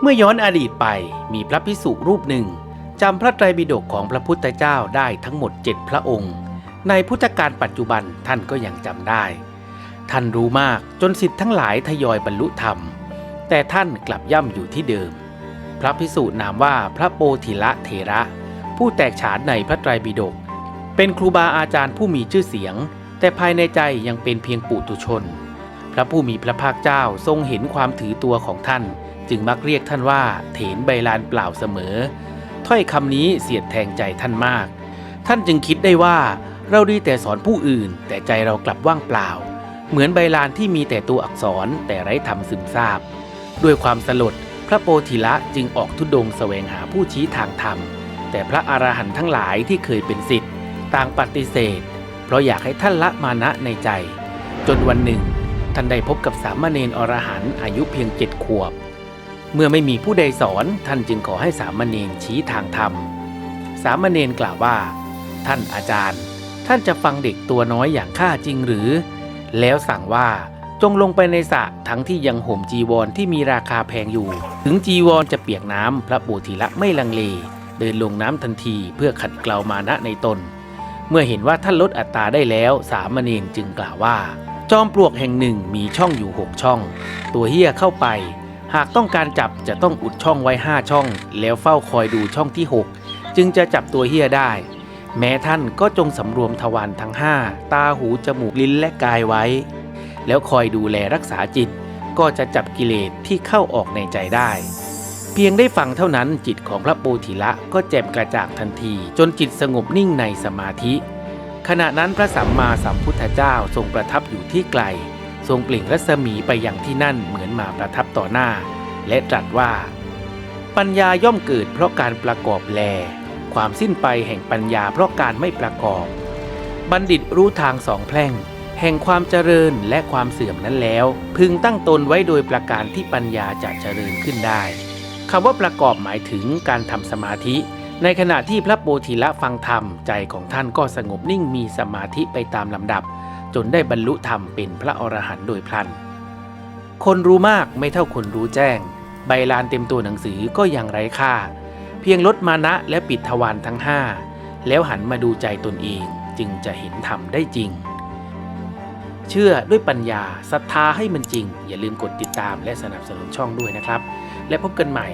เมื่อย้อนอดีตไปมีพระพิสุรูปหนึ่งจำพระไตรปิฎกของพระพุทธเจ้าได้ทั้งหมดเจ็ดพระองค์ ในพุทธกาลปัจจุบันท่านก็ยังจำได้ ท่านรู้มากจนสิทธิ์ทั้งหลายทยอยบรรลุธรรม แต่ท่านกลับย่ำอยู่ที่เดิม พระพิสุนามว่าพระโปธิละเถระ ผู้แตกฉานในพระไตรปิฎกเป็นครูบาอาจารย์ผู้มีชื่อเสียง แต่ภายในใจยังเป็นเพียงปุถุชน ระผู้มีพระภาคเจ้าทรงเห็นความถือตัวของท่าน จึงมักเรียกท่านว่า เถนใบลานเปล่าเสมอ ถ้อยคำนี้เสียดแทงใจท่านมาก ท่านจึงคิดได้ว่าเราดีแต่สอนผู้อื่น แต่ใจเรากลับว่างเปล่า เหมือนใบลานที่มีแต่ตัวอักษรแต่ไร้ธรรมซึมซาบ ด้วยความสลด พระโปธิละจึงออกทุดงแสวงหาผู้ชี้ทางธรรม แต่พระอรหันต์ทั้งหลายที่เคยเป็นสิทธิ์ต่างปฏิเสธ เพราะอยากให้ท่านละมานะในใจ จนวันหนึ่ง ท่านได้พบกับสามเณรอรหันต์อายุเพียงเจ็ดขวบ เมื่อไม่มีผู้ใดสอนท่านจึงขอให้สามเณรชี้ทางธรรม สามเณรกล่าวว่า ท่านอาจารย์ ท่านจะฟังเด็กตัวน้อยอย่างข้าจริงหรือ แล้วสั่งว่าจงลงไปในสระทั้งที่ยังห่มจีวรที่มีราคาแพงอยู่ ถึงจีวรจะเปียกน้ำพระโบธิละไม่ลังเล เดินลงน้ำทันทีเพื่อขัดเกลามานะในตน เมื่อเห็นว่าท่านลดอัตราได้แล้วสามเณรจึงกล่าวว่า จอมปลวกแห่งหนึ่งมีช่องอยู่หกช่อง ตัวเฮียเข้าไป หากต้องการจับจะต้องอุดช่องไว้ห้าช่อง แล้วเฝ้าคอยดูช่องที่หกจึงจะจับตัวเฮียได้ แม้ท่านก็จงสำรวมทวารทั้งห้าตาหูจมูกลิ้นและกายไว้ แล้วคอยดูแลรักษาจิต ก็จะจับกิเลสที่เข้าออกในใจได้ เพียงได้ฟังเท่านั้นจิตของพระโปธิละก็แจ่มกระจ่างทันที จนจิตสงบนิ่งในสมาธิ ขณะนั้นพระสัมมาสัมพุทธเจ้าทรงประทับอยู่ที่ไกล ทรงเปล่งรัศมีไปยังที่นั่นเหมือนมาประทับต่อหน้า และตรัสว่า ปัญญาย่อมเกิดเพราะการประกอบแล ความสิ้นไปแห่งปัญญาเพราะการไม่ประกอบ บัณฑิตรู้ทางสองแพร่ง แห่งความเจริญและความเสื่อมนั้นแล้ว พึงตั้งตนไว้โดยประการที่ปัญญาจะเจริญขึ้นได้คำว่าประกอบหมายถึงการทำสมาธิ ในขณะที่พระโปธิละฟังธรรมใจของท่านก็สงบนิ่งมีสมาธิไปตามลำดับ จนได้บรรลุธรรมเป็นพระอรหันต์โดยพลัน คนรู้มากไม่เท่าคนรู้แจ้ง ใบลานเต็มตัวหนังสือก็ยังไร้ค่า เพียงลดมานะและปิดทวารทั้งห้าแล้วหันมาดูใจตนเองจึงจะเห็นธรรมได้จริง เชื่อด้วยปัญญาศรัทธาให้มันจริง อย่าลืมกดติดตามและสนับสนุนช่องด้วยนะครับ และพบกันใหม่